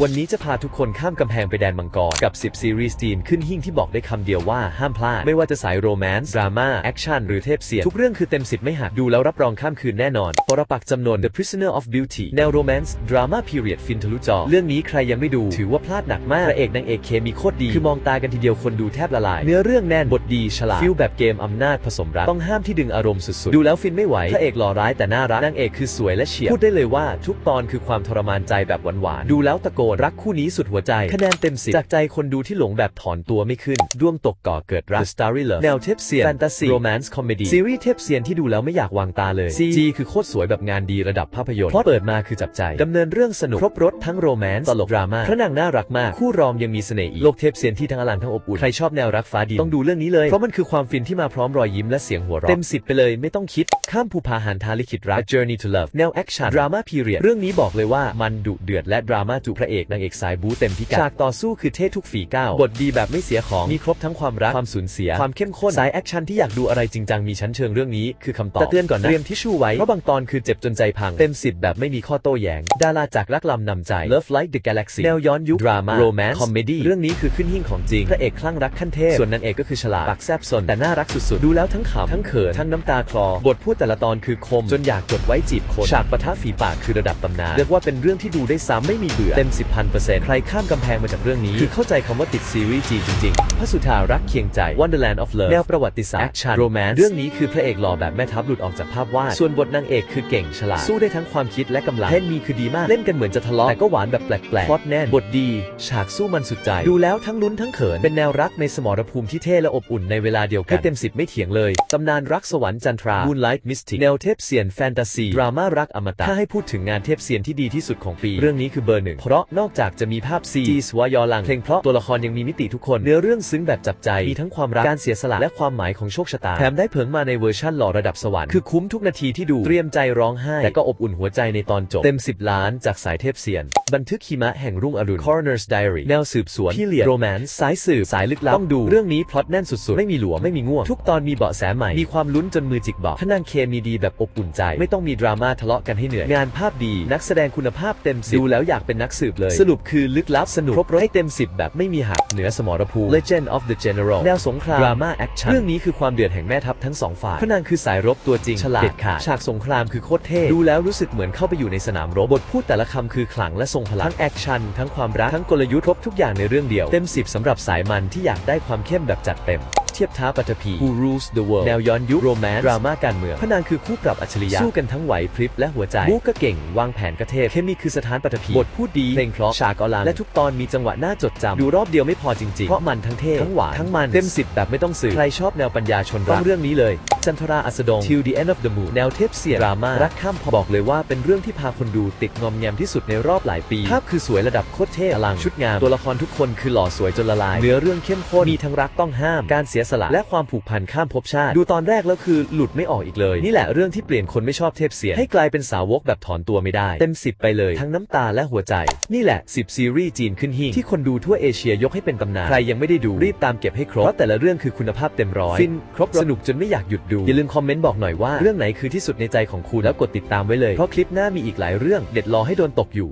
วันนี้จะพาทุกคนข้ามกำแพงไปแดนมังกร กับ 10 ซีรีส์จีนขึ้นหิ่งที่บอกได้คำเดียวว่าห้ามพลาด ไม่ว่าจะสายโรแมนต์ดราม่าแอคชั่นหรือเทพเสียน ทุกเรื่องคือเต็ม 10 ไม่หักดูแล้วรับรองข้ามคืนแน่นอนปรปักจำนวน The Prisoner of Beauty แนวโรแมนต์ดราม่าพีเรียดฟินทะลุจอ เรื่องนี้ใครยังไม่ดู ถือว่าพลาดหนักมากพระเอกนางเอกเคมีโคตรดี คือมองตากันทีเดียวคนดูแทบละลาย เนื้อเรื่องแน่นบทดีฉลาดฟิลแบบเกมอำนาจผสมรักต้องห้ามที่ดึงอารมณ์สุดๆดูแล้วฟินไม่ไหวพระเอกหล่อร้ายแต่น่ารักนางเอกคือสวยและเฉียบพูดได้เลยว่าทุกตอนคือความทรมานใจแบบหวานๆดูแล้วตะโกน รักคู่นี้สุดหัวใจ คะแนนเต็มสิบจากใจคนดูที่หลงแบบถอนตัวไม่ขึ้นด้วงตกก่อเกิดรัก The Starry Love แนวเทพเซียนแฟนตาซีโรแมนต์คอมเมดี้ซีรีส์เทพเซียนที่ดูแล้วไม่อยากวางตาเลย CG คือโคตรสวยแบบงานดีระดับภาพยนตร์พอเปิดมาคือจับใจดำเนินเรื่องสนุกครบรถทั้งโรแมนต์ตลกดราม่าพระนางน่ารักมากคู่รองยังมีเสน่ห์อีกโลกเทพเซียนที่ทั้งอลังทั้งอบอุ่นใครชอบแนวรักฟ้าดินต้องดูเรื่องนี้เลยเพราะมันคือความฟินที่มาพร้อมรอยยิ้มและเสียงหัวเราะเต็มสิบไปเลยไม่ต้องคิดข้ามภูพาหานทาลิขิตรัก A Journey to Love แนวแอคชั่นดราม่าพีเรียดเรื่องนี้บอกเลยว่ามันดุเดือดและดราม่าจุพระเอกนางเอกสายบู๊เต็มพิกัดฉากต่อสู้คือเท่ทุกฝีก้าว บทดีแบบไม่เสียของ มีครบทั้งความรัก ความสูญเสีย ความเข้มข้น สายแอคชั่นที่อยากดูอะไรจริงจังมีชั้นเชิงเรื่องนี้ คือคำตอบแต่เตือนก่อนนะ เตรียมทิชชู่ไว้ เพราะบางตอนคือเจ็บจนใจพัง เต็มสิบแบบไม่มีข้อโต้แย้ง ดาราจากรักลำนำใจ Love Like the Galaxy แนวย้อนยุค ดราม่า โรแมนต์ คอมเมดี้ เรื่องนี้คือขึ้นหิ่งของจริง พระเอกคลั่งรักขั้นเทพ ส่วนนางเอกก็คือฉลาด ปากแซบซนแต่น่ารักสุดๆ ดูแล้วทั้งขำทั้งเขิน ทั้งน้ำตาคลอ บทพูดแต่ละตอนคือคม จนอยากจดไว้จีบคน ฉากปะทะฝีปากคือระดับตำนาน เรียกว่าเป็นเรื่องที่ดูได้ซ้ำไม่มีเบื่อ เต็มสิบพันเปอร์เซ็นต์ใครข้ามกำแพงมาจากเรื่องนี้ คือเข้าใจคำว่าติดซีรีส์จีนจริงๆ พระสุธารักเคียงใจ Wonderland of Love แนวประวัติศาสตร์แอคชั่นโรแมนต์เรื่องนี้คือพระเอกหล่อแบบแม่ทัพหลุดออกจากภาพวาด ส่วนบทนางเอกคือเก่งฉลาด สู้ได้ทั้งความคิดและกำลังเล่นมีคือดีมาก เล่นกันเหมือนจะทะเลาะแต่ก็หวานแบบแปลกๆพอตแน่น บทดี ฉากสู้มันสุดใจ ดูแล้วทั้งลุ้นทั้งเขิน เป็นแนวรักในสมรภูมิที่เท่และอบอุ่นในเวลาเดียวกันให้เต็มสิบไม่เถียงเลย ตำนานรักสวรรค์จันทรา Moonlight Mystic แนวเทพเซียนแฟนตาซี ดราม่ารักอมตะ ถ้าให้พูดถึงงานเทพเซียนที่ดีที่สุดของปี เรื่องนี้คือเบอร์หนึ่งเพราะนอกจากจะมีภาพซีจีสวายอลังเพลงเพราะตัวละครยังมีมิติทุกคน เนื้อเรื่องซึ้งแบบจับใจ มีทั้งความรัก การเสียสละ และความหมายของโชคชะตา แถมได้เผยมาในเวอร์ชั่นหล่อระดับสวรรค์ คือคุ้มทุกนาทีที่ดู เตรียมใจร้องไห้ แต่ก็อบอุ่นหัวใจในตอนจบ เต็ม 10 ล้านจากสายเทพเซียน บันทึกหิมะแห่งรุ่งอรุณ Coroner's Diary แนวสืบสวน พีเลียดโรแมนต์สายสืบ สายลึกลับ ต้องดู เรื่องนี้พล็อตแน่นสุดๆ ไม่มีหลวม ไม่มีง่วง ทุกตอนมีเบาะแสใหม่ มีความลุ้นจนมือจิกเบาะพนังเคมีดีแบบอบอุ่นใจ ไม่ต้องมีดราม่าทะเลาะกันให้เหนื่อย งานภาพดี นักแสดงคุณภาพเต็มสิบดูแล้วอยากเป็นนักสืบเลย สรุปคือลึกลับสนุกครบรถให้เต็ม 10 แบบไม่มีหักเหนือสมรภูมิ Legend of the General แนวสงครามดราม่าแอคชั่นเรื่องนี้คือความเดือดแห่งแม่ทัพทั้งสองฝ่ายพระนางคือสายรบตัวจริงฉลาดเด็ดขาดฉากสงครามคือโคตรเท่ดูแล้วรู้สึกเหมือนเข้าไปอยู่ในสนามรบบทพูดแต่ละคำคือขลังและทรงพลังทั้งแอคชั่นทั้งความรักทั้งกลยุทธ์ครบทุกอย่างในเรื่องเดียวเต็ม 10สำหรับสายมันที่อยากได้ความเข้มแบบจัดเต็ม เทียบท้าปัตภี Who Rules the World แนวย้อนยุคโรแมนต์ดราม่าการเมืองพระนางคือคู่ปรับอัจฉริยะ สู้กันทั้งไหวพริบและหัวใจบู๊ก็เก่ง วางแผนกระเทพเคมีคือสถานปัตภีบทพูดดีเพลงเพราะฉากอลังและทุกตอนมีจังหวะน่าจดจำดูรอบเดียวไม่พอจริงๆ เพราะมันทั้งเท่ทั้งหวานทั้งมันเต็มสิบแบบไม่ต้องสื่อใครชอบแนวปัญญาชนรักต้องเรื่องนี้เลย จันทราอัสดง Till the End of the Moon แนวเทพเสียดราม่ารักข้ามพอบอกเลยว่าเป็นเรื่องที่พาคนดูติดงอมแงมที่สุดในรอบหลายปีภาพคือสวยระดับโคตรเท่อลังชุดงามตัวละครทุกคนคือหล่อสวยจนละลายเนื้อเรื่องเข้มข้นมีทั้งรักต้องห้ามการเสียสละ และความผูกพันข้ามภพชาติ ดูตอนแรกแล้วคือหลุดไม่ออกอีกเลย นี่แหละเรื่องที่เปลี่ยนคนไม่ชอบเทพเสียให้กลายเป็นสาวกแบบถอนตัวไม่ได้ เต็ม 10 ไปเลย ทั้งน้ำตาและหัวใจ นี่แหละ 10 ซีรีส์จีนขึ้นหิ่งที่คนดูทั่วเอเชียยกให้เป็นตำนานใครยังไม่ได้ดูรีบตามเก็บให้ครบเพราะแต่ละเรื่องคือคุณภาพเต็มร้อยฟินครบรสสนุกจนไม่อยากหยุดดูอย่าลืมคอมเมนต์บอกหน่อยว่าเรื่องไหนคือที่สุดในใจของคุณแล้วกดติดตามไว้เลยเพราะคลิปหน้ามีอีกหลายเรื่องเด็ดรอให้โดนตกอยู่